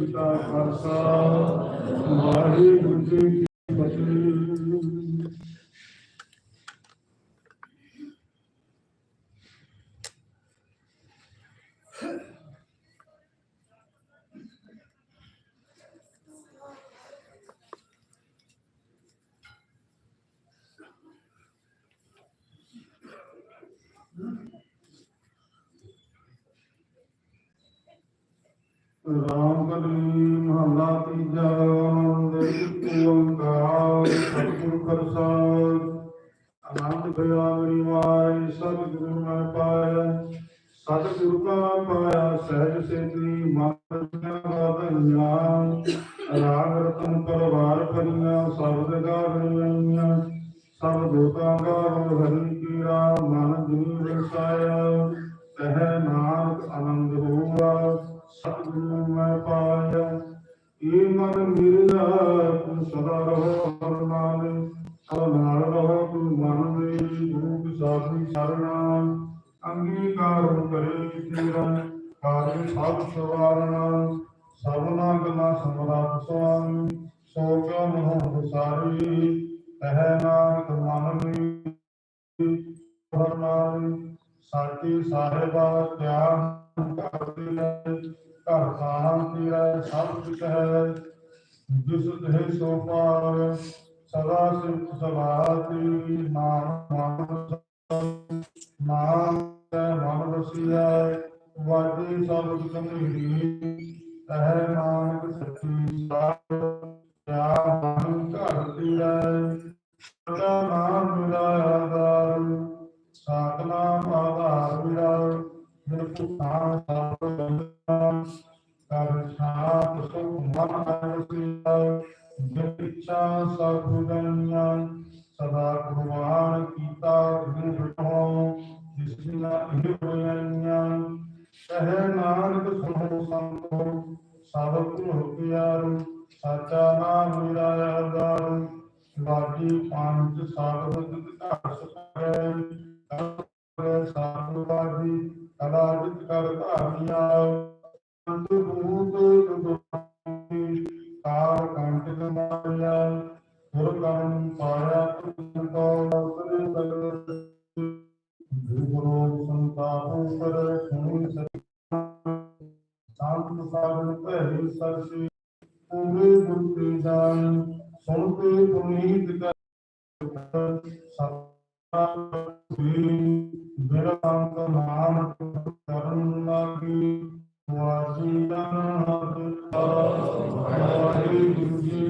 ਜੀ ਕਾ ਖਾਲਸਾ ਵਾਹਿਗੁਰੂ ਜੀ ਕੀ ਫਤਿਹ ਰਾਮ ਕਲੀ ਮਹੱਲਾ ਤੀਜਾ ਆਨੰਦ ਓੰਕਾਰ, ਸਤਿਗੁਰ ਪ੍ਰਸਾਦ। ਆਨੰਦ ਭਇਆ ਮੇਰੀ ਮਾਈ ਸਤਿਗੁਰੂ ਮੈਂ ਪਾਇਆ। ਸਤਿਗੁਰੂ ਕਾ ਪਾਇਆ ਸਹਿਜ ਸੇਤੀ ਮਨ ਬਾਦਿਆ ਰਾਗ ਰਤਨ ਪਰਵਾਰ ਕਰੀਆਂ ਸ਼ਬਦ ਗਾਵਣੀਆਂ ਸਭ ਦੋਤਾਂ ਗਾਵ, ਹਰੀ ਕੀ ਰਾਮ ਮਨ ਜੀ ਵਸਾਇਆ ਸਤਿਗੁਰੂ ਮੈਂ ਪਾਇਆ ਏ ਮਨ ਮਿਲਿਆ ਤੂੰ ਸਦਾ ਰਹੋ ਹਰ ਨਾਲ। ਸਭ ਨਾਲ ਰਹੋ, ਤੂੰ ਮਨ ਮੇਰੀ ਰੂਪ ਸਾਧੀ ਸਰਣਾ। ਅੰਗੀਕਾਰ ਕਰੇ ਤੇਰਾ ਕਾਰਨ ਸਭ ਸਵਾਰਣਾ। ਸਭਨਾ ਗੱਲਾਂ ਸਮਰਾਟ ਸੁਆਮੀ ਸੋ ਕਿਉ ਮਨੋਂ ਸਾਰੀ ਤਹ ਨਾਨਕ ਮਨ ਮੇਰੀ ਹਰ ਨਾਲ ਸਾਚੀ ਸਾਹਿਬਾ ਧਿਆਨ ਕਰਦੀ ਹੈ, ਘਰ ਸਾਹਾਂ ਤੇਰਾ ਸਭ ਕੁਛ ਹੈ। ਜਿਸ ਤੇ ਸੋ ਪਾਰ ਸਦਾ ਸਿਫਤ ਸਲਾਤੀ ਨਾਮ ਮਨ ਨਾਮ ਮਨ ਵਸਿਆ ਵਾਜੀ ਸਭ ਕਮੀਰੀ ਤਹਿ ਨਾਨਕ ਸੱਚੀ ਸਾਧ ਕਿਆ ਸਤਨਾਮ ਆਧਾਰ ਮੇਰਾ ਮੇਰੇ ਪੁੱਤਾਂ ਸਭ ਬੰਦਾ ਕਰ ਸਾਥ ਸੁਖ ਮਨ ਆਵਸਿਆ ਜਿਤ ਸਭ ਦੁਨੀਆ ਸਦਾ ਗੁਰਵਾਨ ਕੀਤਾ ਗੁਰੂ ਬਿਠੋ ਜਿਸ ਨਾ ਇਹ ਹੋਈਆਂ ਸਹਿ ਨਾਨਕ ਸੁਣੋ ਸੰਤੋ, ਸਭ ਗੁਰੂ ਪਿਆਰ, ਸਾਚਾ ਨਾਮ ਮੇਰਾ ਆਧਾਰ ਬਾਜੀ ਪੰਜ ਸਾਧਨ ਘਰ ਸੁਪਰੇ ਕਰ ਸਾਧ ਬਾਜੀ ਕਲਾ ਕਰ ਧਾਰੀਆ ਅੰਤ ਭੂਤ ਦੁਬਾਰੀ ਕਾਲ ਕੰਟ ਮਾਰਿਆ ਗੁਰ ਕਰਮ ਪਾਇਆ ਤੁਮ ਸਰੇ ਸਗਲ ਗੁਰੂ ਸੰਤਾਪੁ ਪਰ ਸੁਣੀ ਸੰਤ ਸਾਧਨ ਭੈਰੀ ਸਰਸੀ ਪੂਰੇ ਗੁਰਤੀ ਜਾਨ ਸੁਣਤੇ ਪੁਨੀਤ ਕਰ, ਸਤਿ ਮੇਰਾ ਸੰਤ ਨਾਮ ਕਰਨ ਲਾਗੀ ਵਾਜੀ ਅਨਹਦ ਵਾਹਿਗੁਰੂ ਜੀ